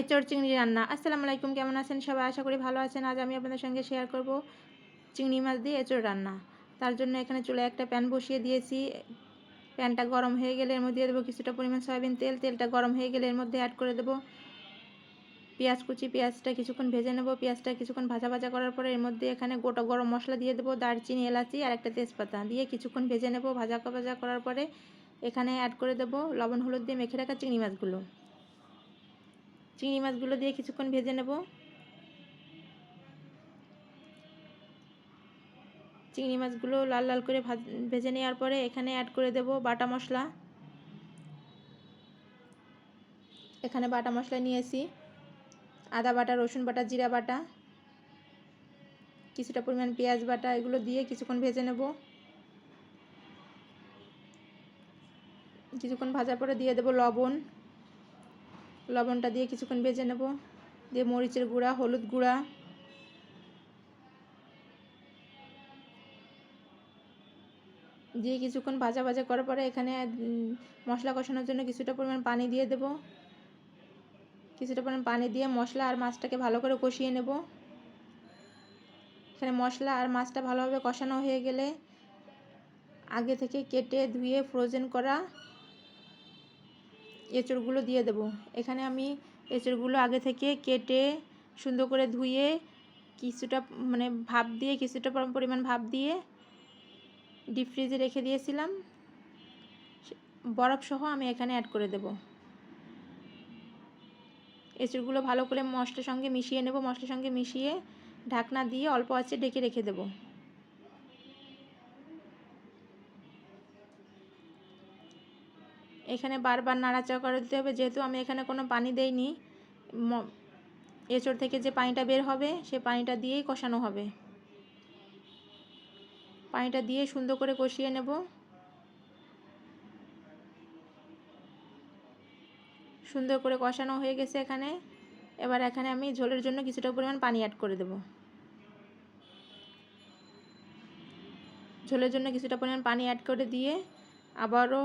এঁচড় চিংড়ি রান্না। আসসালামু আলাইকুম, কেমন আছেন সবাই? আশা করি ভালো আছেন। আজ আমি আপনাদের সঙ্গে শেয়ার করব চিংড়ি মাছ দিয়ে এঁচড় রান্না। তার জন্য এখানে চুলে একটা প্যান বসিয়ে দিয়েছি। প্যানটা গরম হয়ে গেলে এর মধ্যে দিয়ে দেবো কিছুটা পরিমাণ সয়াবিন তেল। তেলটা গরম হয়ে গেলে এর মধ্যে অ্যাড করে দেবো পেঁয়াজ কুচি। পেঁয়াজটা কিছুক্ষণ ভেজে নেব। পেঁয়াজটা কিছুক্ষণ ভাজা ভাজা করার পরে এর মধ্যে এখানে গোটা গরম মশলা দিয়ে দেবো, দারচিনি, এলাচি আর একটা তেজপাতা। দিয়ে কিছুক্ষণ ভেজে নেব। ভাজা ভাজা করার পরে এখানে অ্যাড করে দেবো লবণ, হলুদ দিয়ে মেখে রাখা চিংড়ি মাছগুলো। চিংড়ি মাছগুলো দিয়ে কিছুক্ষণ ভেজে নেব। চিংড়ি মাছগুলো লাল লাল করে ভেজে নেওয়ার পরে এখানে অ্যাড করে দেব বাটা মশলা। এখানে বাটা মশলা নিয়েছি। আদা বাটা, রসুন বাটা, জিরা বাটা, কিছুটা পরিমাণ পেঁয়াজ বাটা, এগুলো দিয়ে কিছুক্ষণ ভেজে নেব। কিছুক্ষণ ভাজার পরে দিয়ে দেব লবণ। লবণটা দিয়ে কিছুক্ষণ ভেজে নেব। দিয়ে মরিচের গুঁড়া, হলুদ গুঁড়া। দিয়ে কিছুক্ষণ ভাজা ভাজা করার পরে এখানে মশলা কষানোর জন্য কিছুটা পরিমাণ পানি দিয়ে দেব। কিছুটা পরিমাণ পানি দিয়ে মশলা আর মাছটাকে ভালো করে কষিয়ে নেব। এখানে মশলা আর মাছটা ভালোভাবে কষানো হয়ে গেলে আগে থেকে কেটে ধুয়ে ফ্রোজেন করা এঁচড়গুলো দিয়ে দেব। এখানে আমি এঁচড়গুলো আগে থেকে কেটে সুন্দর করে ধুয়ে কিছুটা মানে ভাপ দিয়ে, কিছুটা পরিমাণ ভাপ দিয়ে ডিপ ফ্রিজে রেখে দিয়েছিলাম। বরফ সহ আমি এখানে অ্যাড করে দেব। এঁচড়গুলো ভালো করে মশলার সঙ্গে মিশিয়ে নেব। মশলার সঙ্গে মিশিয়ে ঢাকনা দিয়ে অল্প আছে ডেকে রেখে দেবো। এখানে বারবার নাড়াচাড়া করে দিতে হবে। যেহেতু আমি এখানে কোনো পানি দেইনি এঁচড় থেকে যে পানিটা বের হবে, সে পানিটা দিয়েই কষানো হবে। পানিটা দিয়ে সুন্দর করে কষিয়ে নেব। সুন্দর করে কষানো হয়ে গেছে এখানে। এবার এখানে আমি ঝোলের জন্য কিছুটা পরিমাণ পানি অ্যাড করে দেব। ঝোলের জন্য কিছুটা পরিমাণ পানি অ্যাড করে দিয়ে আবারও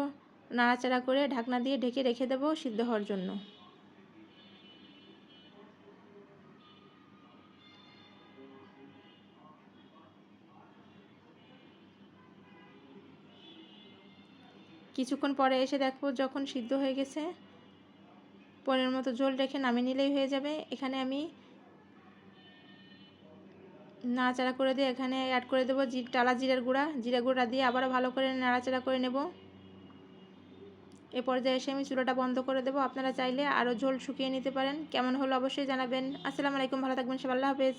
নাড়াচাড়া করে ঢাকনা দিয়ে ঢেকে রেখে দেবো সিদ্ধ হওয়ার জন্য। কিছুক্ষণ পরে এসে দেখব যখন সিদ্ধ হয়ে গেছে পরের মতো ঝোল রেখে নামিয়ে নিলেই হয়ে যাবে। এখানে আমি নাড়াচাড়া করে দিয়ে এখানে অ্যাড করে দেবো টালা জিরার গুঁড়া। জিরা গুঁড়া দিয়ে আবারও ভালো করে নাড়াচাড়া করে নেব। এ পর্যায়ে এসে আমি চুলাটা বন্ধ করে দেবো। আপনারা চাইলে আরও ঝোল শুকিয়ে নিতে পারেন। কেমন হলো অবশ্যই জানাবেন। আসসালামু আলাইকুম, ভালো থাকবেন সব আল্লাহ হাফেজ।